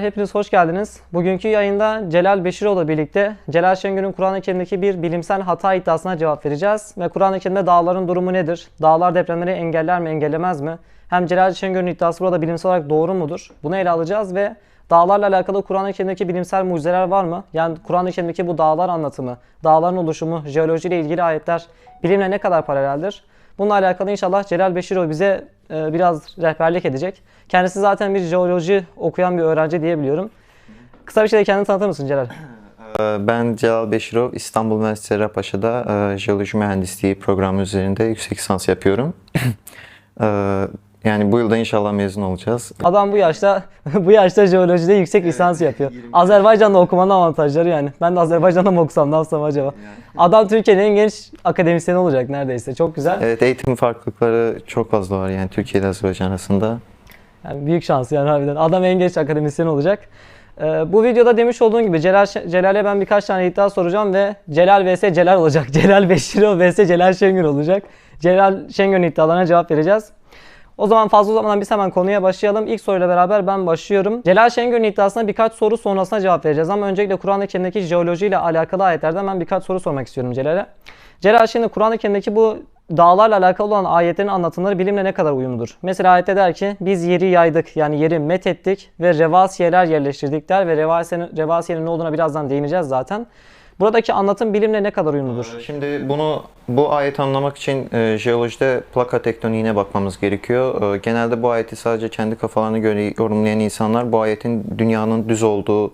Hepiniz hoş geldiniz. Bugünkü yayında Celal Beşiroğlu birlikte Celal Şengör'ün Kur'an-ı Kerim'deki bir bilimsel hata iddiasına cevap vereceğiz. Ve Kur'an-ı Kerim'de dağların durumu nedir? Dağlar depremleri engeller mi, engellemez mi? Hem Celal Şengör'ün iddiası burada bilimsel olarak doğru mudur? Bunu ele alacağız ve dağlarla alakalı Kur'an-ı Kerim'deki bilimsel mucizeler var mı? Yani Kur'an-ı Kerim'deki bu dağlar anlatımı, dağların oluşumu, jeolojiyle ilgili ayetler bilimle ne kadar paraleldir? Bununla alakalı inşallah Celal Beşiroğlu bize biraz rehberlik edecek. Kendisi zaten bir jeoloji okuyan bir öğrenci diyebiliyorum. Kısa bir şey de kendini tanıtır mısın Celal? Ee, Ben Celal Beşirov, İstanbul Üniversitesi Cerrahpaşa'da e, jeoloji mühendisliği programı üzerinde yüksek lisans yapıyorum. Yani bu yılda inşallah mezun olacağız. Adam bu yaşta bu yaşta jeolojide yüksek lisans yapıyor. Azerbaycan'da okumanın avantajları yani. Ben de Azerbaycan'da mı okusam ne yapsam acaba? Adam Türkiye'nin en genç akademisyeni olacak neredeyse. Çok güzel. Evet eğitim farklılıkları çok fazla var yani Türkiye ile Azerbaycan arasında. Yani büyük şans yani harbiden. Adam en genç akademisyen olacak. Ee, bu videoda demiş olduğum gibi Celal Celal'e ben birkaç tane iddia soracağım ve Celal vs Celal olacak. Celal Beşirov vs Celal Şengör olacak. Celal Şengör'ün iddialarına cevap vereceğiz. O zaman fazla uzatmadan biz hemen konuya başlayalım. İlk soruyla beraber ben başlıyorum. Celal Şengör'ün iddiasına birkaç soru sonrasında cevap vereceğiz. Ama öncelikle Kur'an-ı Kerim'deki jeoloji ile alakalı ayetlerden ben birkaç soru sormak istiyorum Celal'e. Celal şimdi Kur'an-ı Kerim'deki bu dağlarla alakalı olan ayetlerin anlatımları bilimle ne kadar uyumludur? Mesela ayette der ki biz yeri yaydık yani yeri met ettik ve revasiyeler yerleştirdik der ve revasiyenin, revasiyenin ne olduğuna birazdan değineceğiz zaten. Buradaki anlatım bilimle ne kadar uyumludur? Şimdi bunu bu ayeti anlamak için e, jeolojide plaka tektoniğine bakmamız gerekiyor. E, genelde bu ayeti sadece kendi kafalarına göre yorumlayan insanlar bu ayetin dünyanın düz olduğu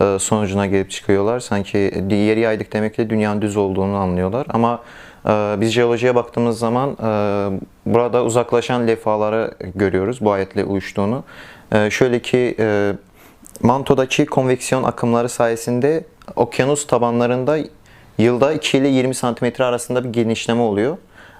e, sonucuna gelip çıkıyorlar. Sanki yeri yaydık demekle dünyanın düz olduğunu anlıyorlar. Ama e, biz jeolojiye baktığımız zaman e, burada uzaklaşan levhaları görüyoruz bu ayetle uyuştuğunu. E, şöyle ki mantodaki konveksiyon akımları sayesinde okyanus tabanlarında yılda 2 ile 20 santimetre arasında bir genişleme oluyor.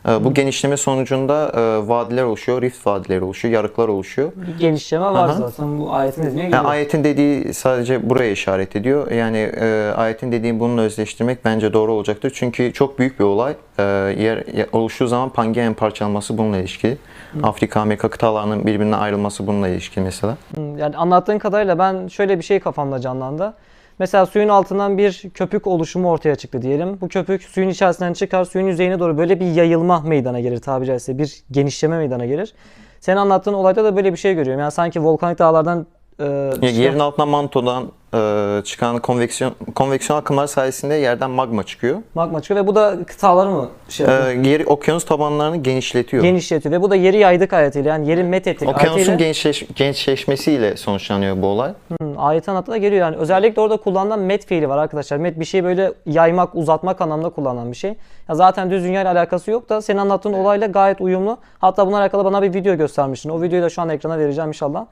Ee, Bu genişleme sonucunda e, vadiler oluşuyor, rift vadileri oluşuyor, yarıklar oluşuyor. Bir genişleme var Aha. zaten bu ayetin dediğine Yani geliyor. ayetin dediği sadece buraya işaret ediyor. Yani e, ayetin dediği bununla özleştirmek bence doğru olacaktır. Çünkü çok büyük bir olay. E, yer, oluştuğu zaman Pangea'nın parçalanması bununla ilişkili. Afrika, Amerika kıtalarının birbirinden ayrılması bununla ilişkili mesela. Yani anlattığın kadarıyla ben şöyle bir şey kafamda canlandı. Mesela suyun altından bir köpük oluşumu ortaya çıktı diyelim. Bu köpük suyun içerisinden çıkar, suyun yüzeyine doğru böyle bir yayılma meydana gelir tabiri caizse. Bir genişleme meydana gelir. Senin anlattığın olayda da böyle bir şey görüyorum. Yani sanki volkanik dağlardan e, Ya çıkan- Yerin altından mantodan e, çıkan konveksiyon konveksiyon akımları sayesinde yerden magma çıkıyor. magma çıkıyor ve bu da kıtaları mı şey E, yapıyor? yeri okyanus tabanlarını genişletiyor. genişletiyor ve bu da yeri yaydık ayetiyle yani yeri met ettik Okyanusun ayetiyle genişleşmesiyle sonuçlanıyor bu olay. Hmm, ayetin anlatı da geliyor yani. Özellikle orada kullanılan met fiili var arkadaşlar. Met bir şey böyle yaymak, uzatmak anlamda kullanılan bir şey. Ya zaten düz dünya ile alakası yok da senin anlattığın olayla gayet uyumlu. Hatta bununla alakalı bana bir video göstermiştin. O videoyu da şu an ekrana vereceğim inşallah.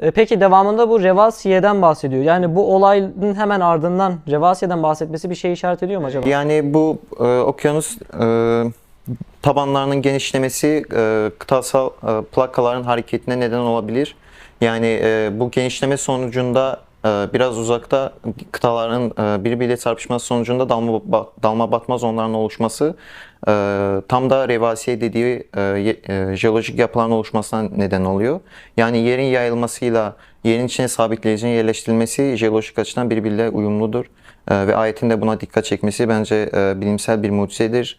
E, Peki devamında bu Revasiye'den bahsediyor. Yani bu olayın hemen ardından Revasiye'den bahsetmesi bir şey işaret ediyor mu acaba? Yani bu e, okyanus e, tabanlarının genişlemesi e, kıtasal e, plakaların hareketine neden olabilir. Yani e, bu genişleme sonucunda biraz uzakta kıtaların e, birbiriyle çarpışması sonucunda dalma, dalma batma zonlarının oluşması e, tam da revasiye dediği e, jeolojik yapıların oluşmasına neden oluyor. Yani yerin yayılmasıyla yerin içine sabitleyicinin yerleştirilmesi jeolojik açıdan birbiriyle uyumludur. Ve ayetin de buna dikkat çekmesi bence bilimsel bir mucizedir.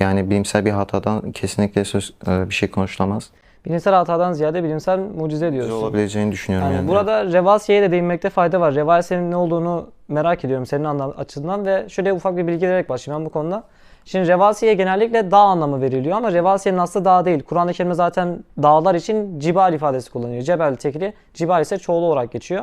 Yani bilimsel bir hatadan kesinlikle söz bir şey konuşulamaz. Bilimsel hatadan ziyade bilimsel mucize diyorsun. olabileceğini düşünüyorum Yani yani. burada Revasiye'ye de değinmekte fayda var. Revasiye'nin ne olduğunu merak ediyorum senin anla- açından ve şöyle ufak bir bilgi vererek başlayayım ben bu konuda. Şimdi Revasiye genellikle dağ anlamı veriliyor ama Revasiye'nin aslı dağ değil. Kur'an-ı Kerim'de zaten dağlar için cibal ifadesi kullanıyor. Cebel tekli, cibal ise çoğulu olarak geçiyor.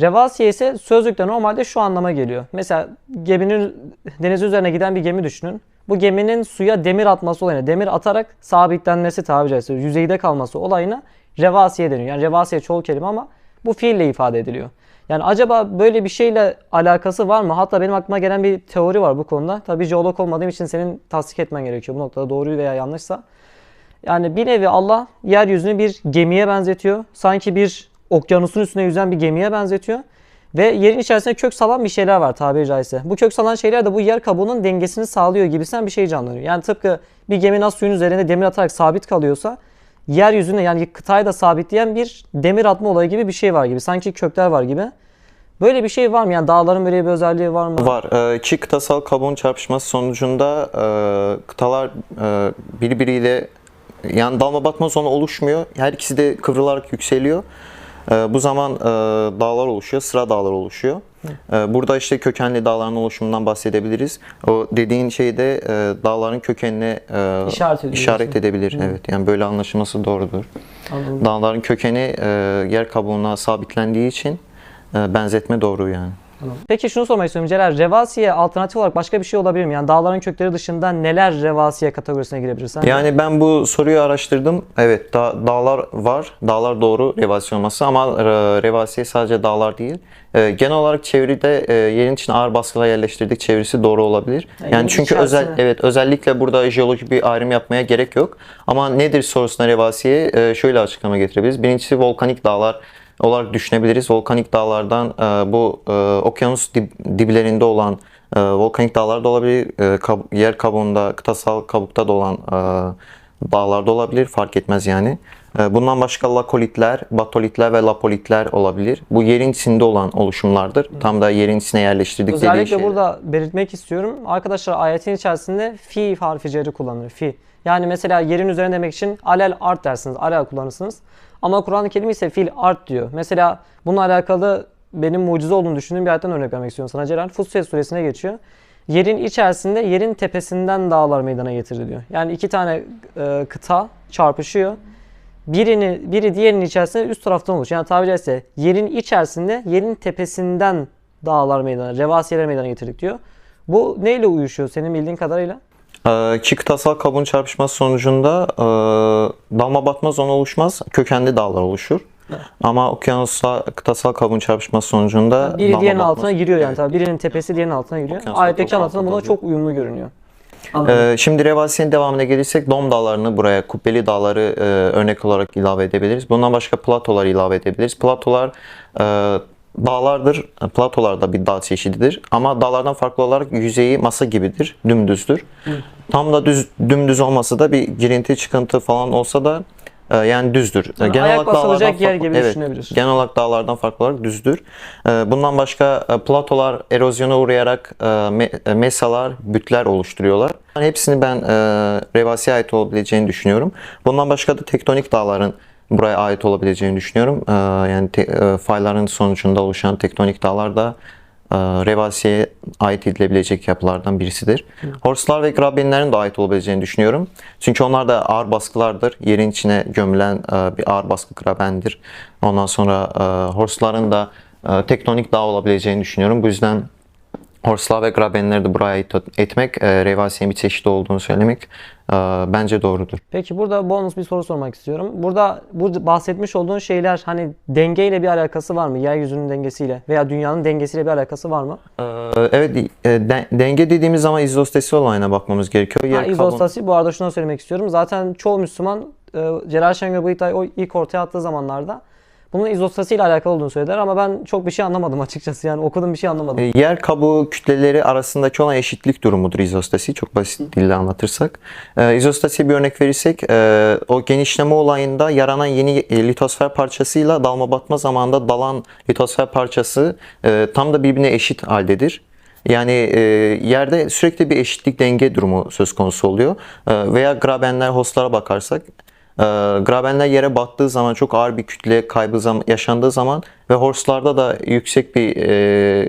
Revasiye ise sözlükte normalde şu anlama geliyor. Mesela geminin deniz üzerine giden bir gemi düşünün. Bu geminin suya demir atması olayına, demir atarak sabitlenmesi tabiri caizse, yüzeyde kalması olayına revasiye deniyor. Yani revasiye çoğul kelime ama bu fiille ifade ediliyor. Yani acaba böyle bir şeyle alakası var mı? Hatta benim aklıma gelen bir teori var bu konuda. Tabii jeolog olmadığım için senin tasdik etmen gerekiyor bu noktada doğruyu veya yanlışsa. Yani bir nevi Allah yeryüzünü bir gemiye benzetiyor. Sanki bir okyanusun üstüne yüzen bir gemiye benzetiyor. Ve yerin içerisinde kök salan bir şeyler var tabiri caizse. Bu kök salan şeyler de bu yer kabuğunun dengesini sağlıyor gibisinden bir şey canlanıyor. Yani tıpkı bir gemi nasıl suyun üzerinde demir atarak sabit kalıyorsa yeryüzüne yani kıtayı da sabitleyen bir demir atma olayı gibi bir şey var gibi. Sanki kökler var gibi. Böyle bir şey var mı? Yani dağların böyle bir özelliği var mı? Var. Ee, İki kıtasal kabuğun çarpışması sonucunda e, kıtalar e, birbiriyle yani dalma batma zonu oluşmuyor. Her ikisi de kıvrılarak yükseliyor. E, bu zaman e, dağlar oluşuyor, sıra dağlar oluşuyor. E, burada işte kökenli dağların oluşumundan bahsedebiliriz. O dediğin şeyde e, dağların kökenine İşaret işaret edebilir. Evet. Yani böyle anlaşılması doğrudur. Anladım. Dağların kökeni e, yer kabuğuna sabitlendiği için benzetme doğru yani. Peki şunu sormak istiyorum Celal. Revasiye alternatif olarak başka bir şey olabilir mi? Yani dağların kökleri dışında neler revasiye kategorisine girebilir sence? Yani ben bu soruyu araştırdım. Evet da- dağlar var. Dağlar doğru revasi olması ama e, revasiye sadece dağlar değil. E, genel olarak çevrede e, yerin içine ağır baskılar yerleştirdik çevresi doğru olabilir. Yani Yani çünkü içerisine- özel evet özellikle burada jeolojik bir ayrım yapmaya gerek yok. Ama nedir sorusuna revasiye e, şöyle açıklama getirebiliriz. Birincisi volkanik dağlar olarak düşünebiliriz. Volkanik dağlardan e, bu e, okyanus dib- diplerinde olan e, volkanik dağlar da olabilir. E, kab- yer kabuğunda, kıtasal kabukta da olan e, dağlar da olabilir. Fark etmez yani. E, bundan başka lakolitler, batolitler ve lapolitler olabilir. Bu yerin içinde olan oluşumlardır. Tam da yerin içine yerleştirdik dediği Özellikle şeyler. burada belirtmek istiyorum. Arkadaşlar ayetin içerisinde fi harfi ceri kullanılır. Fi. Yani mesela yerin üzerine demek için alel art dersiniz. Alel kullanırsınız. Ama Kur'an-ı Kerim ise fil art diyor. Mesela bununla alakalı benim mucize olduğunu düşündüğüm bir ayetten örnek vermek istiyorum sana Celal. Fussilet suresine geçiyor. Yerin içerisinde yerin tepesinden dağlar meydana getirdi diyor. Yani iki tane e, kıta çarpışıyor. Birini biri diğerinin içerisinde üst taraftan oluşuyor. Yani tabiri caizse yerin içerisinde yerin tepesinden dağlar meydana, revasiyeler meydana getirdik diyor. Bu neyle uyuşuyor senin bildiğin kadarıyla? Ee, İki kıtasal kabuğun çarpışması sonucunda e, dalma batma zonu oluşmaz. Kökenli dağlar oluşur. Ama okyanusla kıtasal kabuğun çarpışması sonucunda Biri dalma diğerinin batma- altına giriyor yani tabii. Birinin tepesi diğerinin altına giriyor. Okyanus anlatım buna çok uyumlu görünüyor. Ee, şimdi revasiyenin devamına gelirsek Dom dağlarını buraya kubbeli dağları e, örnek olarak ilave edebiliriz. Bundan başka platolar ilave edebiliriz. Platolar e, dağlardır. Platolar da bir dağ çeşididir. Ama dağlardan farklı olarak yüzeyi masa gibidir. Dümdüzdür. Tam da düz dümdüz olması da bir girinti çıkıntı falan olsa da e, yani düzdür. Yani ayak basılacak yer gibi evet, düşünebilir. Genel olarak dağlardan farklı olarak düzdür. Ee, Bundan başka e, platolar erozyona uğrayarak e, me- e, mesalar, bütler oluşturuyorlar. Yani hepsini ben e, revasiye ait olabileceğini düşünüyorum. Bundan başka da tektonik dağların buraya ait olabileceğini düşünüyorum. Ee, Yani te- e, fayların sonucunda oluşan tektonik dağlar da e, revasiye ait edilebilecek yapılardan birisidir. Horslar ve grabenlerin de ait olabileceğini düşünüyorum. Çünkü onlar da ağır baskılardır. Yerin içine gömülen e, bir ağır baskı grabendir. Ondan sonra e, horsların da e, tektonik dağ olabileceğini düşünüyorum. Bu yüzden horslar ve grabenleri de buraya etmek, e, revasiyenin bir çeşidi olduğunu söylemek e, bence doğrudur. Peki burada bonus bir soru sormak istiyorum. Burada bu bahsetmiş olduğun şeyler hani dengeyle bir alakası var mı? Yeryüzünün dengesiyle veya dünyanın dengesiyle bir alakası var mı? E, Evet, e, de- denge dediğimiz zaman izostesi olayına bakmamız gerekiyor. Ha, Yer kabul- izostasi bu arada şunu söylemek istiyorum. Zaten çoğu Müslüman e, Celal Şengör bu iddiayı o ilk ortaya attığı zamanlarda bunun izostasi ile alakalı olduğunu söylediler ama ben çok bir şey anlamadım açıkçası. Yani okudum bir şey anlamadım. E, Yer kabuğu kütleleri arasındaki olan eşitlik durumudur izostasi. Çok basit dille anlatırsak. E, izostasiye bir örnek verirsek e, o genişleme olayında yaranan yeni e, litosfer parçasıyla dalma batma zamanında dalan litosfer parçası e, tam da birbirine eşit haldedir. Yani e, yerde sürekli bir eşitlik denge durumu söz konusu oluyor. E, veya grabenler, hostlara bakarsak grabenler yere battığı zaman çok ağır bir kütle kaybı zam- yaşandığı zaman ve horse'larda da yüksek bir e,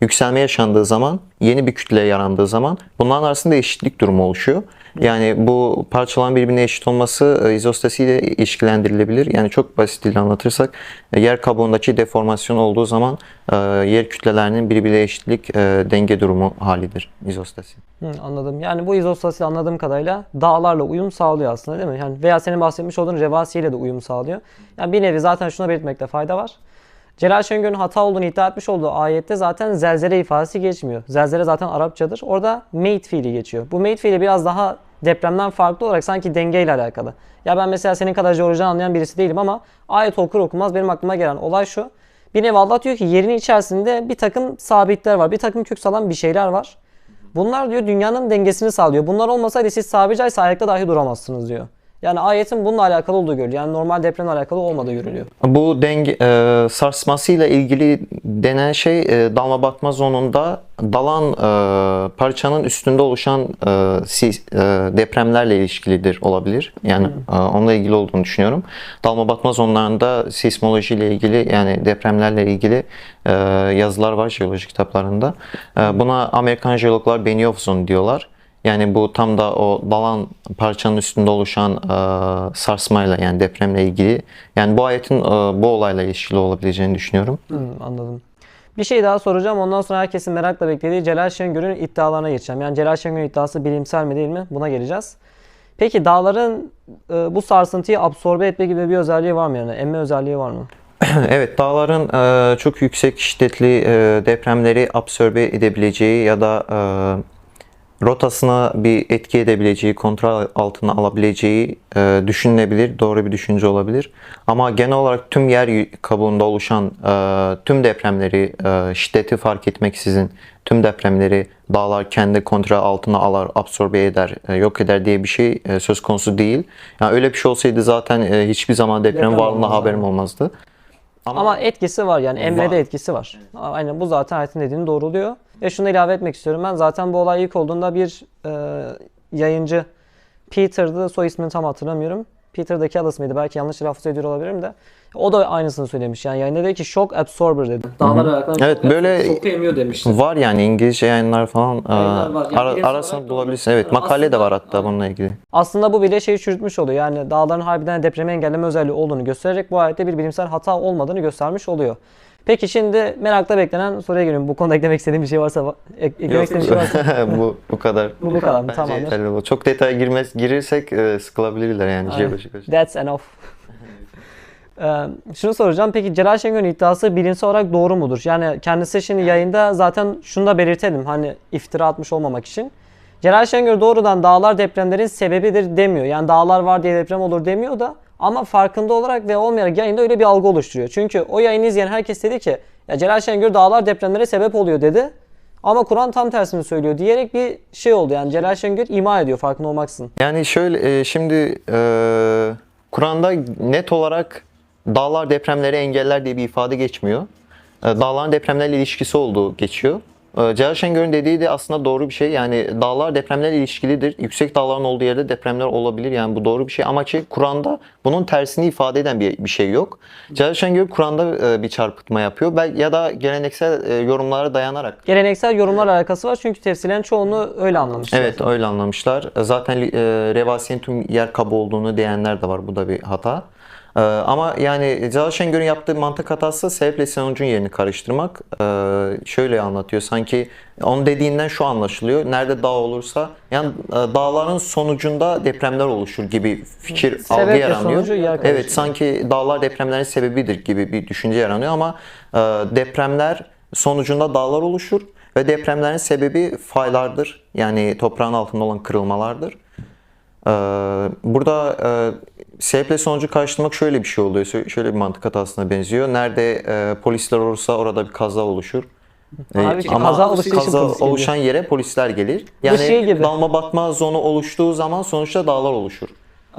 yükselme yaşandığı zaman, yeni bir kütle yarandığı zaman bunların arasında eşitlik durumu oluşuyor. Yani bu parçaların birbirine eşit olması e, izostasiyle ilişkilendirilebilir. Yani çok basit dille anlatırsak e, yer kabuğundaki deformasyon olduğu zaman e, yer kütlelerinin birbiriyle eşitlik denge durumu halidir izostasi. Hı, anladım. Yani bu izostasi anladığım kadarıyla dağlarla uyum sağlıyor aslında değil mi? Yani veya senin bahsetmiş olduğun revasiyle de uyum sağlıyor. Yani bir nevi zaten şuna belirtmekte fayda var. Celal Şengör'ün hata olduğunu iddia etmiş olduğu ayette zaten zelzele ifadesi geçmiyor. Zelzele zaten Arapçadır. Orada mate fiili geçiyor. Bu mate fiili biraz daha depremden farklı olarak sanki dengeyle alakalı. Ya ben mesela senin kadar jeolojiden anlayan birisi değilim ama ayet okur okumaz benim aklıma gelen olay şu. Bir nevi Allah diyor ki yerin içerisinde bir takım sabitler var. Bir takım kök salan bir şeyler var. Bunlar diyor dünyanın dengesini sağlıyor. Bunlar olmasaydı siz caizse ayakta dahi duramazsınız diyor. Yani ayetin bununla alakalı olduğu görülüyor. Yani normal depremle alakalı olmadığı görülüyor. Bu denge e, sarsmasıyla ilgili denen şey e, dalma batma zonunda dalan e, parçanın üstünde oluşan e, sis- e, depremlerle ilişkilidir olabilir. Yani e, onunla ilgili olduğunu düşünüyorum. Dalma batma zonlarında sismoloji ile ilgili yani depremlerle ilgili e, yazılar var jeoloji kitaplarında. E, buna Amerikan jeologlar Benioff zone diyorlar. Yani bu tam da o dalan parçanın üstünde oluşan e, sarsmayla yani depremle ilgili. Yani bu ayetin e, bu olayla ilişkili olabileceğini düşünüyorum. Hmm, anladım. Bir şey daha soracağım. Ondan sonra herkesin merakla beklediği Celal Şengör'ün iddialarına geçeceğim. Yani Celal Şengör'ün iddiası bilimsel mi değil mi? Buna geleceğiz. Peki dağların e, bu sarsıntıyı absorbe etme gibi bir özelliği var mı yani? Emme özelliği var mı? Evet, dağların e, çok yüksek şiddetli e, depremleri absorbe edebileceği ya da e, rotasına bir etki edebileceği, kontrol altına alabileceği e, düşünülebilir, doğru bir düşünce olabilir. Ama genel olarak tüm yer kabuğunda oluşan e, tüm depremleri e, şiddeti fark etmeksizin tüm depremleri dağlar kendi kontrol altına alar, absorbe eder, e, yok eder diye bir şey e, söz konusu değil. Yani öyle bir şey olsaydı zaten e, hiçbir zaman deprem, Deprem varlığına haberim olmazdı. Ama etkisi var yani Emre'de etkisi var. Aynen bu zaten Hayat'ın dediğini doğruluyor. Ve şunu ilave etmek istiyorum ben. Zaten bu olay ilk olduğunda bir e, yayıncı Peter'dı soy ismini tam hatırlamıyorum. Peter'daki adı mıydı? Belki yanlış telaffuz ediyor olabilirim de. O da aynısını söylemiş. Yani yayında dedi ki shock absorber dedi. Dağlar alakalı Evet, böyle- şoku emiyor demişti. Var yani İngilizce yayınlar falan e, Yayınlar var. Yani ara- arasını olarak da bulabilirsin. Evet makale de var hatta bununla ilgili. Aslında bu bile şeyi çürütmüş oluyor. Yani dağların harbiden depremi engelleme özelliği olduğunu göstererek bu ayette bir bilimsel hata olmadığını göstermiş oluyor. Peki şimdi merakla beklenen soruya geliyorum. Bu konuda eklemek istediğim bir şey varsa ek- eklemek istediğim bir şey varsa. bu bu kadar. Bu bu kadar bu. Çok detaya girmez girirsek e, sıkılabilirler yani açıdan. That's enough. Ee, şunu soracağım. Peki Celal Şengör'ün iddiası bilimsel olarak doğru mudur? Yani kendisi şimdi yayında zaten şunu da belirtelim. Hani iftira atmış olmamak için. Celal Şengör doğrudan dağlar depremlerin sebebidir demiyor. Yani dağlar var diye deprem olur demiyor da ama farkında olarak ve olmayarak yayında öyle bir algı oluşturuyor. Çünkü o yayını izleyen herkes dedi ki ya Celal Şengör dağlar depremlere sebep oluyor dedi. Ama Kur'an tam tersini söylüyor diyerek bir şey oldu. Yani Celal Şengör ima ediyor farkında olmaksızın. Yani şöyle e, şimdi e, Kur'an'da net olarak dağlar depremleri engeller diye bir ifade geçmiyor. E, dağların depremlerle ilişkisi olduğu geçiyor. E, Celal Şengör'ün dediği de aslında doğru bir şey. Yani dağlar depremlerle ilişkilidir. Yüksek dağların olduğu yerde depremler olabilir. Yani bu doğru bir şey. Ama şey, Kur'an'da bunun tersini ifade eden bir, bir şey yok. Celal Şengör Kur'an'da e, bir çarpıtma yapıyor. Belki ya da geleneksel e, yorumlara dayanarak Geleneksel yorumlar alakası var çünkü tefsirlerin çoğunu öyle anlamışlar. Evet öyle anlamışlar. Zaten e, Revasi'nin tüm yer kabı olduğunu diyenler de var. Bu da bir hata. E, ama yani Celal Şengör'ün yaptığı mantık hatası sebeple sonucun yerini karıştırmak. E, şöyle anlatıyor. Sanki onun dediğinden şu anlaşılıyor. Nerede dağ olursa yani e, dağların sonucunda depremler oluşur gibi fikir algı Sebeple yaranıyor. yer. Evet sanki dağlar depremlerin sebebidir gibi bir düşünce yaranıyor ama e, depremler sonucunda dağlar oluşur ve depremlerin sebebi faylardır. Yani toprağın altında olan kırılmalardır. E, burada e, sebeple sonucu karşılamak şöyle bir şey oluyor. Şö- Şöyle bir mantık hatasına benziyor. Nerede e, polisler olursa orada bir kaza oluşur. E, Abi ama kaza kaza oluşan yere polisler gelir. Yani şey dalma batma zonu oluştuğu zaman sonuçta dağlar oluşur.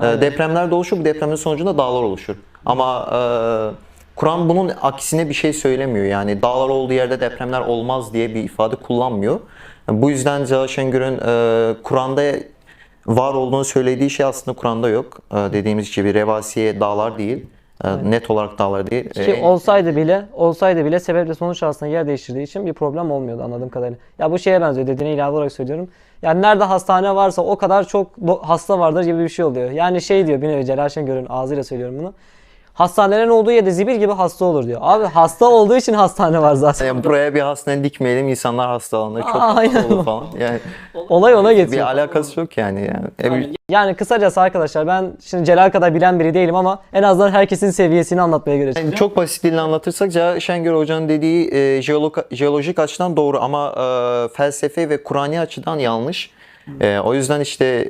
E, depremler de oluşur. Bu depremin sonucunda dağlar oluşur. Ama e, Kur'an bunun aksine bir şey söylemiyor. Yani dağlar olduğu yerde depremler olmaz diye bir ifade kullanmıyor. Bu yüzden Celal Şengör'ün e, Kur'an'da var olduğunu söylediği şey aslında Kur'an'da yok. E, dediğimiz gibi revasiye dağlar değil. E, net olarak dağlar değil. Ki E, olsaydı bile, olsaydı bile sebeple sonuç arasında yer değiştirdiği için bir problem olmuyordu anladığım kadarıyla. Ya bu şeye benziyor dediğine ilave olarak söylüyorum. Yani nerede hastane varsa o kadar çok hasta vardır gibi bir şey oluyor. Yani şey diyor bir nevi Celal Şengör'ün ağzıyla söylüyorum bunu. Hastanelerin olduğu yerde zibil gibi hasta olur diyor. Abi hasta olduğu için hastane var zaten. yani buraya bir hastane dikmeyelim insanlar hastalanır çok Aa, aynen. olur falan. Yani Olay ona getiriyor. bir alakası yok yani. yani. E, Yani kısacası arkadaşlar ben şimdi Celal kadar bilen biri değilim ama en azından herkesin seviyesini anlatmaya göre. Yani çok basit dille anlatırsak Celal Şengör Hoca'nın dediği e, jeolog- jeolojik açıdan doğru ama e, felsefe ve Kur'ani açıdan yanlış. E, o yüzden işte e,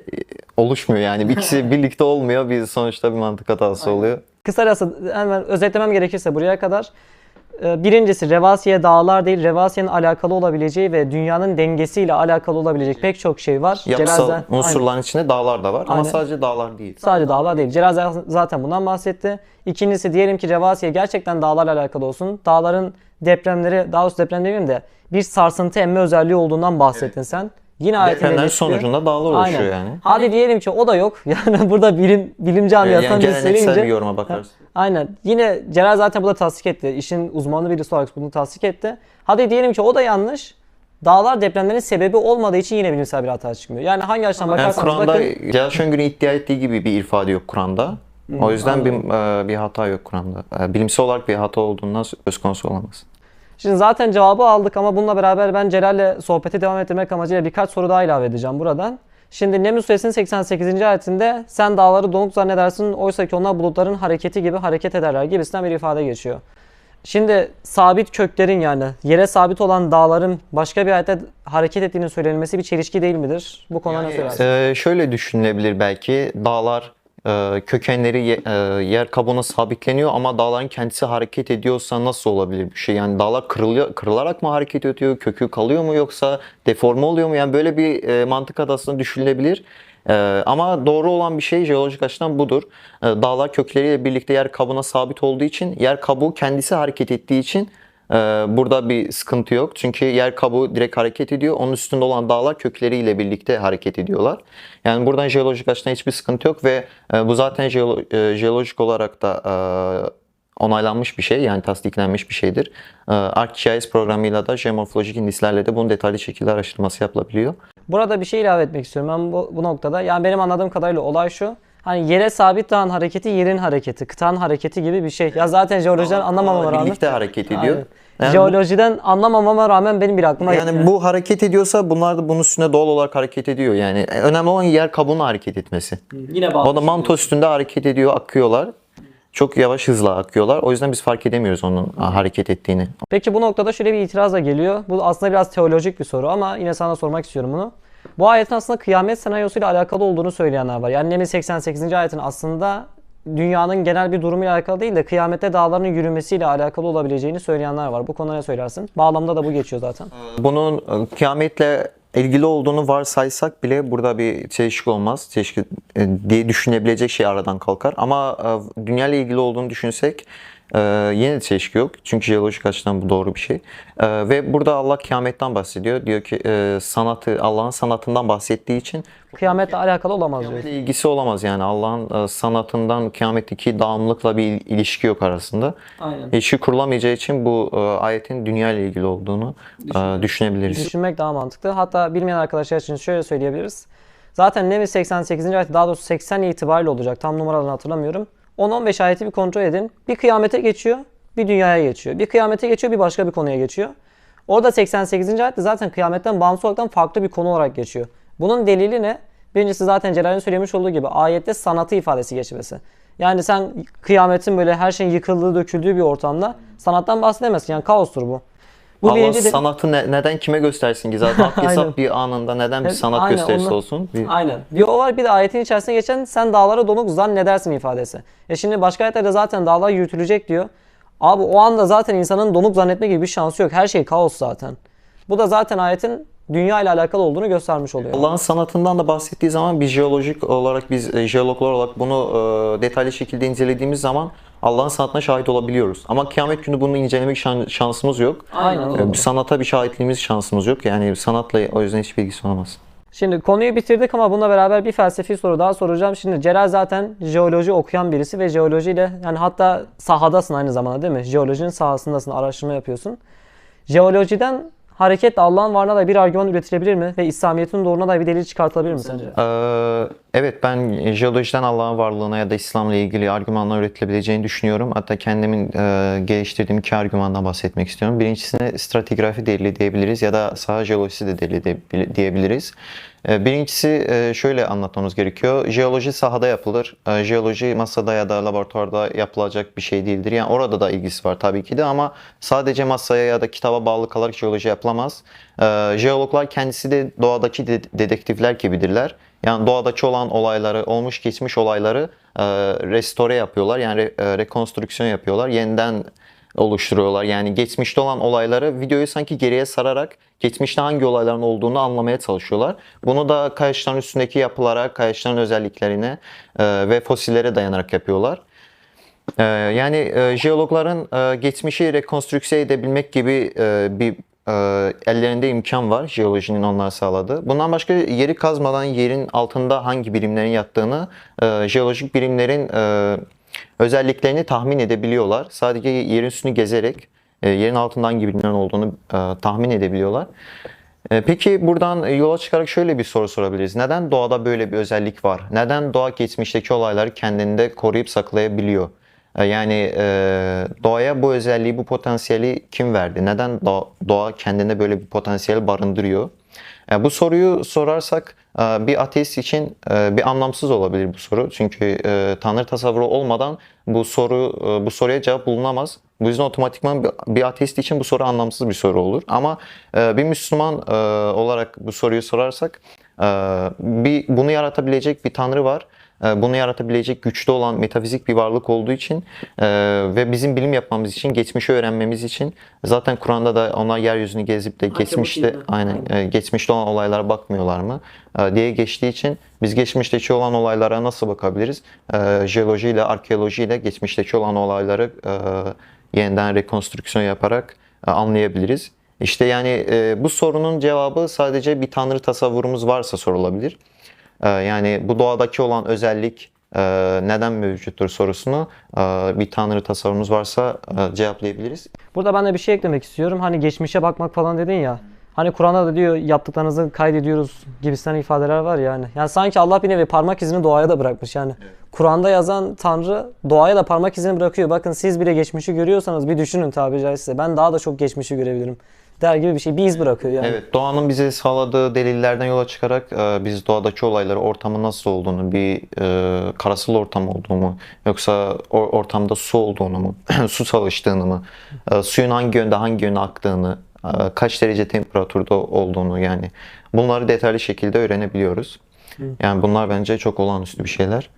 oluşmuyor yani. Bir ikisi birlikte olmuyor. Bir sonuçta bir mantık hatası oluyor. Kısacası hemen özetlemem gerekirse buraya kadar e, birincisi Revasiye dağlar değil, Revasiye'nin alakalı olabileceği ve dünyanın dengesiyle alakalı olabilecek pek çok şey var. Yapısal Celal- Aynen. unsurların içinde dağlar da var ama Aynen. sadece dağlar değil. Sadece dağlar değil. Celal zaten bundan bahsetti. İkincisi diyelim ki Revasiye gerçekten dağlarla alakalı olsun. Dağların depremleri, daha doğrusu deprem demeyeyim de bir sarsıntı emme özelliği olduğundan bahsettin sen. Yine ayetin sonucunda dağlar oluşuyor Aynen. yani. Hadi diyelim ki o da yok. Yani burada bilim bilim Yani camiasından geleneksel söyleyince bir yoruma bakarız. Aynen. Yine Celal zaten bu da tasdik etti. İşin uzmanı birisi olarak bunu tasdik etti. Hadi diyelim ki o da yanlış. Dağlar depremlerin sebebi olmadığı için yine bilimsel bir hata çıkmıyor. Yani hangi açıdan Yani bakarsanız Kur'an'da bakın. Celal Şengör'ün iddia ettiği gibi bir ifade yok Kur'an'da. O yüzden bir, e, bir hata yok Kur'an'da. E, Bilimsel olarak bir hata olduğundan söz konusu olamaz. Şimdi zaten cevabı aldık ama bununla beraber ben Celal'le sohbeti devam ettirmek amacıyla birkaç soru daha ilave edeceğim buradan. Şimdi Neml suresinin 88. ayetinde sen dağları donuk zannedersin oysa ki onlar bulutların hareketi gibi hareket ederler gibisinden bir ifade geçiyor. Şimdi sabit köklerin yani yere sabit olan dağların başka bir ayette hareket ettiğini söylenmesi bir çelişki değil midir? Bu konuda ne söylersin? E, şöyle düşünülebilir belki dağlar kökenleri ye- e, yer kabuğuna sabitleniyor ama dağların kendisi hareket ediyorsa nasıl olabilir bir şey? Yani dağlar kırılıyor, kırılarak mı hareket ediyor? Kökü kalıyor mu yoksa deforme oluyor mu? Yani böyle bir e, mantık adasında düşünülebilir. E, ama doğru olan bir şey jeolojik açıdan budur. E, dağlar kökleriyle birlikte yer kabuğuna sabit olduğu için yer kabuğu kendisi hareket ettiği için ee, Burada bir sıkıntı yok. Çünkü yer kabuğu direkt hareket ediyor. Onun üstünde olan dağlar kökleriyle birlikte hareket ediyorlar. Yani buradan jeolojik açıdan hiçbir sıkıntı yok ve e, bu zaten e, jeolojik olarak da e, onaylanmış bir şey. Yani tasdiklenmiş bir şeydir. ArcGIS programıyla da jeomorfolojik indislerle de bunun detaylı şekilde araştırması yapılabiliyor. Burada bir şey ilave etmek istiyorum ben bu, bu noktada. Yani benim anladığım kadarıyla olay şu. Hani yere sabit dağın hareketi yerin hareketi, kıtanın hareketi gibi bir şey. Ya zaten jeolojiden anlamamama rağmen. Birlikte hareket ediyor. Aynen. Yani- Jeolojiden anlamamama rağmen benim bir aklıma Yani bu hareket ediyorsa bunlar da bunun üstüne doğal olarak hareket ediyor. Yani önemli olan yer kabuğunun hareket etmesi. yine O da manto üstünde hareket ediyor, akıyorlar. Çok yavaş hızla akıyorlar. O yüzden biz fark edemiyoruz onun hareket ettiğini. Peki bu noktada şöyle bir itiraz da geliyor. Bu aslında biraz teolojik bir soru ama yine sana sormak istiyorum bunu. Bu ayetin aslında kıyamet senaryosuyla alakalı olduğunu söyleyenler var. Yani Neml 88. ayetin aslında dünyanın genel bir durumuyla alakalı değil de kıyamette dağların yürümesiyle alakalı olabileceğini söyleyenler var. Bu konuda ne söylersin? Bağlamda da bu geçiyor zaten. Bunun e, kıyametle ilgili olduğunu varsaysak bile burada bir çelişki olmaz. Çelişki e, diye düşünebilecek şey aradan kalkar. Ama e, dünya ile ilgili olduğunu düşünsek e, yine de çelişki yok. Çünkü jeolojik açıdan bu doğru bir şey. E, Ve burada Allah kıyametten bahsediyor. Diyor ki e, sanatı, Allah'ın sanatından bahsettiği için Kıyametle alakalı olamaz diyor. Kıyametle ilgisi olamaz yani Allah'ın e, sanatından kıyametteki devamlılıkla bir il- ilişki yok arasında. Aynen. İlişki kurulamayacağı için bu e, ayetin dünya ile ilgili olduğunu e, düşünebiliriz. Düşünmek daha mantıklı. Hatta bilmeyen arkadaşlar için şöyle söyleyebiliriz. Zaten Neml 88. ayet daha doğrusu 80 itibariyle olacak. Tam numaralarını hatırlamıyorum. 10-15 ayeti bir kontrol edin. Bir kıyamete geçiyor, bir dünyaya geçiyor. Bir kıyamete geçiyor, bir başka bir konuya geçiyor. Orada 88. ayette zaten kıyametten bağımsız olarak farklı bir konu olarak geçiyor. Bunun delili ne? Birincisi zaten Celal'in söylemiş olduğu gibi ayette sanatı ifadesi geçmesi. Yani sen kıyametin böyle her şeyin yıkıldığı, döküldüğü bir ortamda sanattan bahsedemezsin. Yani kaostur bu. Bu Allah de- sanatı ne- neden kime göstersin ki zaten hesap bir anında neden bir Evet, sanat aynen, gösterisi ondan- olsun? Bir- Aynen. Bir o var bir de ayetin içerisine geçen sen dağlara donuk zannedersin ifadesi. E şimdi başka ayetlerde zaten dağlar yürütülecek diyor. Abi o anda zaten insanın donuk zannetme gibi bir şansı yok. Her şey kaos zaten. Bu da zaten ayetin dünya ile alakalı olduğunu göstermiş oluyor. Allah'ın sanatından da bahsettiği zaman biz jeolojik olarak biz e, jeologlar olarak bunu e, detaylı şekilde incelediğimiz zaman Allah'ın sanatına şahit olabiliyoruz. Ama kıyamet günü bunu incelemek şan- şansımız yok. Aynen. Bir sanata bir şahitliğimiz şansımız yok. Yani sanatla o yüzden hiçbir ilgisi olamaz. Şimdi konuyu bitirdik ama bununla beraber bir felsefi soru daha soracağım. Şimdi Celal zaten jeoloji okuyan birisi ve jeolojiyle yani hatta sahadasın aynı zamanda değil mi? Jeolojinin sahasındasın, araştırma yapıyorsun. Jeolojiden hareketle Allah'ın varlığına da bir argüman üretilebilir mi? Ve İslamiyet'in doğruna da bir delil çıkartılabilir mi sence? Ee, evet ben jeolojiden Allah'ın varlığına ya da İslam'la ilgili argümanlar üretilebileceğini düşünüyorum. Hatta kendimin e, geliştirdiğim iki argümandan bahsetmek istiyorum. Birincisine stratigrafi delili diyebiliriz ya da saha jeolojisi de delili de- diyebiliriz. E, Birincisi e, şöyle anlatmamız gerekiyor. Jeoloji sahada yapılır. E, Jeoloji masada ya da laboratuvarda yapılacak bir şey değildir. Yani orada da ilgisi var tabii ki de ama sadece masaya ya da kitaba bağlı kalarak jeoloji yapılamaz. E, Jeologlar kendisi de doğadaki de- dedektifler gibidirler. Yani doğadaki olan olayları, olmuş geçmiş olayları e, restore yapıyorlar. Yani e, rekonstrüksiyon yapıyorlar. Yeniden oluşturuyorlar. Yani geçmişte olan olayları videoyu sanki geriye sararak geçmişte hangi olayların olduğunu anlamaya çalışıyorlar. Bunu da kayaçların üstündeki yapılara, kayaçların özelliklerine e, ve fosillere dayanarak yapıyorlar. Ee, yani e, jeologların e, geçmişi rekonstrükse edebilmek gibi e, bir e, ellerinde imkan var jeolojinin onlara sağladığı. Bundan başka yeri kazmadan yerin altında hangi birimlerin yattığını e, jeolojik birimlerin e, özelliklerini tahmin edebiliyorlar. Sadece yerin üstünü gezerek e, yerin altında hangi birimlerin olduğunu e, tahmin edebiliyorlar. E, Peki buradan yola çıkarak şöyle bir soru sorabiliriz. Neden doğada böyle bir özellik var? Neden doğa geçmişteki olayları kendinde koruyup saklayabiliyor? Yani doğaya bu özelliği, bu potansiyeli kim verdi? Neden doğa kendinde böyle bir potansiyel barındırıyor? Bu soruyu sorarsak e, bir ateist için e, bir anlamsız olabilir bu soru. Çünkü e, Tanrı tasavvuru olmadan bu soru bu soruya cevap bulunamaz. Bu yüzden otomatikman bir- ateist için bu soru anlamsız bir soru olur. Ama bir Müslüman olarak bu soruyu sorarsak bir bunu yaratabilecek bir Tanrı var. E, Bunu yaratabilecek güçlü olan metafizik bir varlık olduğu için e, ve bizim bilim yapmamız için, geçmişi öğrenmemiz için zaten Kur'an'da da onlar yeryüzünü gezip de geçmişte aynen e, geçmişte olan olaylara bakmıyorlar mı e, diye geçtiği için biz geçmişteki olan olaylara nasıl bakabiliriz? Jeolojiyle, arkeolojiyle geçmişteki olan olayları yeniden rekonstrüksiyon yaparak anlayabiliriz. İşte yani e, bu sorunun cevabı sadece bir tanrı tasavvurumuz varsa sorulabilir. E, yani bu doğadaki olan özellik e, neden mevcuttur sorusunu e, bir tanrı tasavvurumuz varsa e, cevaplayabiliriz. Burada ben de bir şey eklemek istiyorum. Hani geçmişe bakmak falan dedin ya. Hani Kur'an'da da diyor yaptıklarınızı kaydediyoruz gibisinden ifadeler var ya yani. Yani sanki Allah bir nevi parmak izini doğaya da bırakmış yani. Kur'an'da yazan Tanrı doğaya da parmak izini bırakıyor. Bakın siz bile geçmişi görüyorsanız bir düşünün tabiri caizse. Ben daha da çok geçmişi görebilirim. Der gibi bir şey. Bir iz bırakıyor yani. Evet, doğanın bize sağladığı delillerden yola çıkarak e, biz doğadaki olayları, ortamın nasıl olduğunu, bir e, karasal ortam olduğunu, yoksa o ortamda su olduğunu mu, su çalıştığını mı, e, suyun hangi yönde hangi yöne aktığını, e, kaç derece temperaturda olduğunu yani bunları detaylı şekilde öğrenebiliyoruz. Yani bunlar bence çok olağanüstü bir şeyler.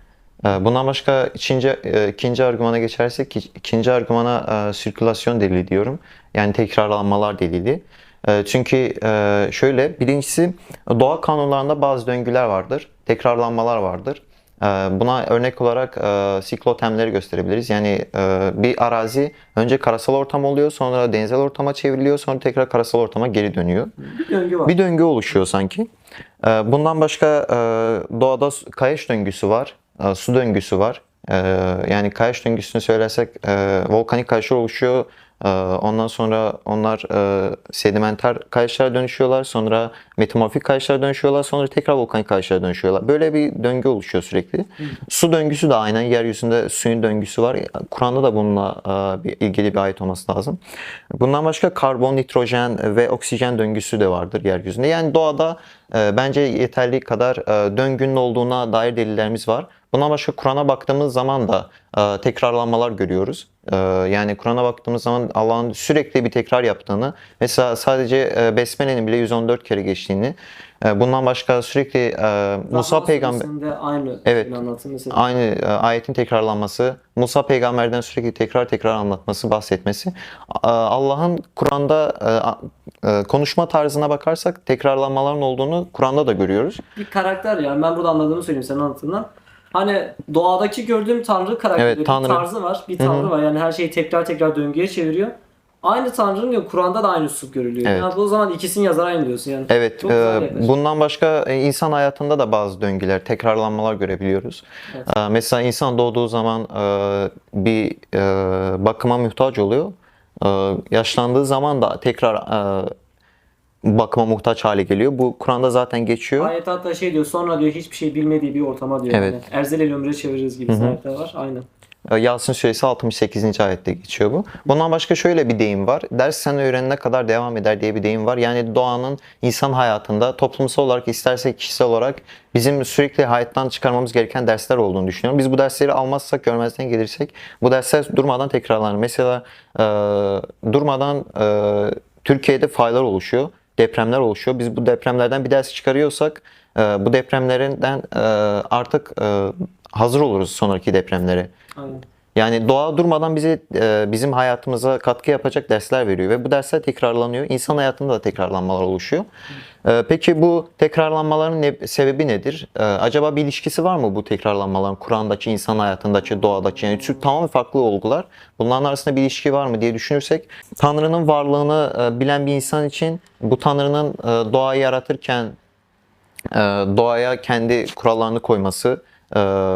E, Bundan başka ikinci, e, ikinci argümana geçersek ikinci argümana e, sirkülasyon delili diyorum. Yani tekrarlanmalar delili. E, Çünkü şöyle birincisi doğa kanunlarında bazı döngüler vardır. Tekrarlanmalar vardır. Buna örnek olarak siklotemleri gösterebiliriz. Yani bir arazi önce karasal ortam oluyor, sonra denizel ortama çevriliyor, sonra tekrar karasal ortama geri dönüyor. Bir döngü var. Bir döngü oluşuyor sanki. Ee, Bundan başka doğada kayaç döngüsü var, e, su döngüsü var. Ee, Yani kayaç döngüsünü söylersek e, volkanik kayaçlar oluşuyor. Ee, Ondan sonra onlar e, sedimenter kayaçlara dönüşüyorlar. Sonra metamorfik kayaçlara dönüşüyorlar. Sonra tekrar volkanik kayaçlara dönüşüyorlar. Böyle bir döngü oluşuyor sürekli. Su döngüsü de aynen yeryüzünde suyun döngüsü var. Kur'an'da da bununla e, bir ilgili bir ayet olması lazım. Bundan başka karbon, nitrojen ve oksijen döngüsü de vardır yeryüzünde. Yani doğada e, bence yeterli kadar e, döngünün olduğuna dair delillerimiz var. Bundan başka Kur'an'a baktığımız zaman da e, tekrarlanmalar görüyoruz. E, yani Kur'an'a baktığımız zaman Allah'ın sürekli bir tekrar yaptığını, mesela sadece e, Besmele'nin bile 114 kere geçtiğini, e, bundan başka sürekli e, Musa peygamber aynı Evet. mesela. aynı e, ayetin tekrarlanması, Musa peygamberden sürekli tekrar tekrar anlatması, bahsetmesi. A- Allah'ın Kur'an'da e, e, konuşma tarzına bakarsak tekrarlanmaların olduğunu Kur'an'da da görüyoruz. bir karakter yani ben burada anladığımı söyleyeyim senin anlatımından. Hani doğadaki gördüğüm tanrı karakteri Evet, bir tanrı. tarzı var. Bir tanrı var yani her şeyi tekrar tekrar döngüye çeviriyor. Aynı tanrının diyor Kur'an'da da aynı üslup görülüyor. Evet. Yani o zaman ikisini yazar aynı diyorsun yani. Evet, Çok e, bir bundan başka e, insan hayatında da bazı döngüler, tekrarlanmalar görebiliyoruz. Evet. E, Mesela insan doğduğu zaman e, bir e, bakıma muhtaç oluyor. E, Yaşlandığı zaman da tekrar e, bakıma muhtaç hale geliyor. Bu Kur'an'da zaten geçiyor. Ayet hatta şey diyor sonra diyor hiçbir şey bilmediği bir ortama diyor. Evet. Yani. Erzeli ömre çeviririz gibi ayetler var. Aynen. E, Yasin Suresi 68. ayette geçiyor bu. Bundan başka şöyle bir deyim var. Ders sen öğrenene kadar devam eder diye bir deyim var. Yani doğanın insan hayatında toplumsal olarak isterse kişisel olarak bizim sürekli hayattan çıkarmamız gereken dersler olduğunu düşünüyorum. Biz bu dersleri almazsak, görmezden gelirsek bu dersler durmadan tekrarlanır. Mesela e, durmadan e, Türkiye'de faylar oluşuyor, depremler oluşuyor. Biz bu depremlerden bir ders çıkarıyorsak e, bu depremlerinden e, artık e, hazır oluruz sonraki depremlere. Aynen. Yani doğa durmadan bize e, bizim hayatımıza katkı yapacak dersler veriyor ve bu dersler tekrarlanıyor. İnsan hayatında da tekrarlanmalar oluşuyor. E, peki bu tekrarlanmaların ne- sebebi nedir? E, acaba bir ilişkisi var mı bu tekrarlanmaların Kur'an'daki, insan hayatındaki, doğadaki? Yani tamamen farklı olgular. Bunların arasında bir ilişki var mı diye düşünürsek Tanrı'nın varlığını bilen bir insan için bu Tanrı'nın doğayı yaratırken doğaya kendi kurallarını koyması,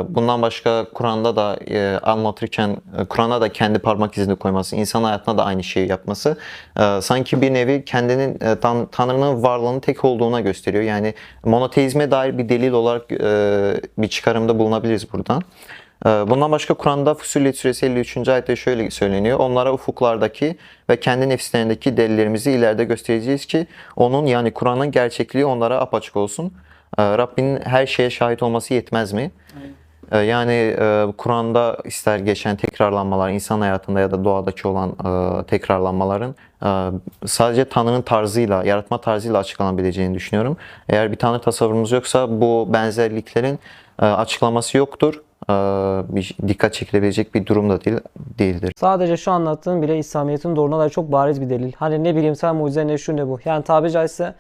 bundan başka Kur'an'da da e, anlatırken e, Kur'an'a da kendi parmak izini koyması, insan hayatına da aynı şeyi yapması e, sanki bir nevi kendinin Tan- Tanrı'nın varlığının tek olduğuna gösteriyor. Yani monoteizme dair bir delil olarak bir çıkarımda bulunabiliriz buradan. Bundan başka Kur'an'da Fussilet Suresi 53. ayette şöyle söyleniyor. Onlara ufuklardaki ve kendi nefislerindeki delillerimizi ileride göstereceğiz ki onun yani Kur'an'ın gerçekliği onlara apaçık olsun. Rabbinin her şeye şahit olması yetmez mi? E, Yani e, Kur'an'da ister geçen tekrarlanmalar, insan hayatında ya da doğadaki olan e, tekrarlanmaların e, sadece Tanrı'nın tarzıyla, yaratma tarzıyla açıklanabileceğini düşünüyorum. Eğer bir Tanrı tasavvurumuz yoksa bu benzerliklerin açıklaması yoktur. Bir dikkat çekilebilecek bir durum da değil, değildir. Sadece şu anlattığım bile İslamiyet'in doğruna dair çok bariz bir delil. Hani ne bilimsel mucize ne şu ne bu. Yani tabiri caizse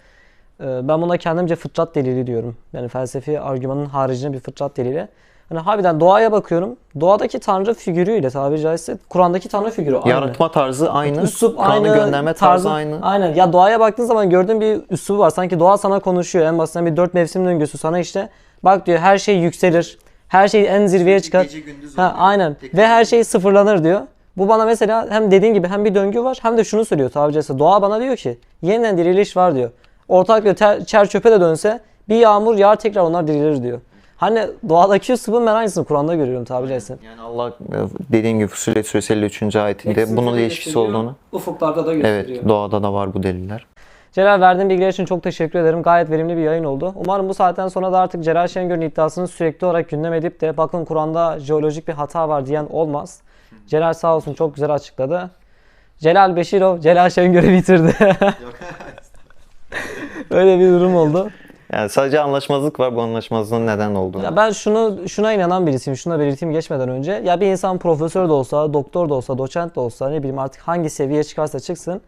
ben buna kendimce fıtrat delili diyorum. Yani felsefi argümanın haricinde bir fıtrat delili. Hani harbiden doğaya bakıyorum. Doğadaki tanrı figürüyle tabiri caizse Kur'an'daki tanrı figürü aynı. Yaratma tarzı aynı, Üslup Kur'an'ı aynı, gönderme tarzı aynı. Aynen. Ya doğaya baktığın zaman gördüğün bir üslubu var. Sanki doğa sana konuşuyor. En basitinden bir dört mevsim döngüsü sana işte bak diyor her şey yükselir. Her şey en zirveye çıkar. Gece gündüz Ha, aynen. Tekrar Ve her şey sıfırlanır diyor. Bu bana mesela hem dediğin gibi hem bir döngü var hem de şunu söylüyor tabiri caizse. Doğa bana diyor ki yeniden diriliş var diyor. Ortak diyor ter, çer çöpe de dönse bir yağmur yağar tekrar onlar dirilir diyor. Hani doğadaki üslubun ben aynısını Kur'an'da görüyorum tabiri caizse. Yani Allah dediğim gibi Fussilet Suresi 53. ayetinde bunun ilişkisi olduğunu Ufuklarda da Evet, doğada da var bu deliller. Celal verdiğin bilgiler için çok teşekkür ederim. Gayet verimli bir yayın oldu. Umarım bu saatten sonra da artık Celal Şengör'ün iddiasını sürekli olarak gündem edip de bakın Kur'an'da jeolojik bir hata var diyen olmaz. Celal sağ olsun çok güzel açıkladı. Celal Beşirov, Celal Şengör'ü bitirdi. Öyle bir durum oldu. Yani sadece anlaşmazlık var bu anlaşmazlığın neden olduğunu. Ya ben şunu şuna inanan birisiyim. Şuna belirteyim geçmeden önce. Ya bir insan profesör de olsa, doktor da olsa, doçent de olsa ne bileyim artık hangi seviyeye çıkarsa çıksın.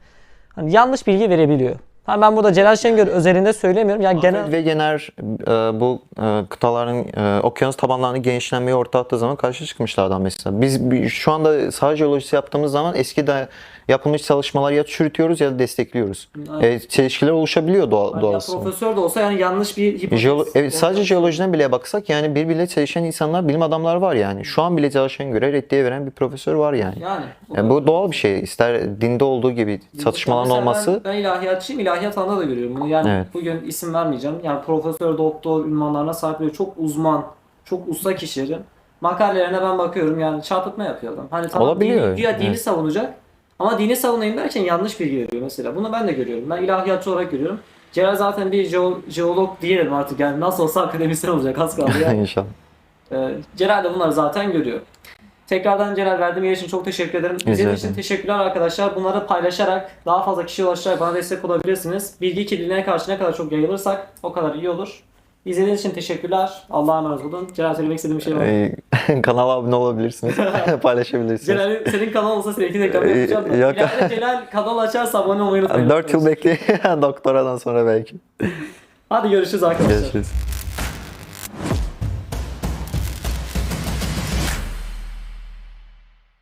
Hani yanlış bilgi verebiliyor. Ha ben burada Celal Şengör özelinde söylemiyorum. Ya genel Ahmet Wegener e, bu e, kıtaların e, okyanus tabanlarının genişlenmeyi ortaya attığı zaman karşı çıkmışlardan mesela. Biz bi- şu anda saha jeolojisi yaptığımız zaman eski de yapılmış çalışmalar ya çürütüyoruz ya da destekliyoruz. E, çelişkiler oluşabiliyor doğa, ya doğası. profesör de olsa yani yanlış bir hipotez. Jeolo- evet, sadece jeolojiden bile baksak yani birbiriyle çelişen insanlar, bilim adamları var yani. Şu an bile çalışan göre reddiye veren bir profesör var yani. Yani. Yani bu doğal bir şey. İster dinde olduğu gibi çatışmaların olması Ben, ben ilahiyatçıyım. İlahiyat alanında da görüyorum bunu. Yani Evet. bugün isim vermeyeceğim. Yani profesör, doktor ünvanlarına sahip böyle çok uzman, çok usta kişilerin makalelerine ben bakıyorum. Yani çarpıtma yapıyor adam. Hani tamam Olabiliyor, dini, güya dini evet. savunacak. Ama dini savunayım derken yanlış bilgi veriyor mesela. Bunu ben de görüyorum. Ben ilahiyatçı olarak görüyorum. Celal zaten bir jeo- jeolog diyelim artık yani nasıl olsa akademisyen olacak az kaldı ya. inşallah. Ee, Celal de bunları zaten görüyor. Tekrardan Celal verdiğim yer için çok teşekkür ederim. İzlediğiniz için teşekkürler arkadaşlar. Bunları paylaşarak daha fazla kişiye ulaşarak bana destek olabilirsiniz. Bilgi kirliliğine karşı ne kadar çok yayılırsak o kadar iyi olur. İzlediğiniz için teşekkürler. Allah'a emanet olun. Celal söylemek istediğim bir şey var. mı? Ee, kanala abone olabilirsiniz. Paylaşabilirsiniz. Celal senin kanal olsa senin reklam Ee, yapacağım da. yok. İleride Celal kanal açarsa abone olmayı unutmayın. 4 yıl bekleyin. Doktoradan sonra belki. Hadi görüşürüz arkadaşlar. Görüşürüz.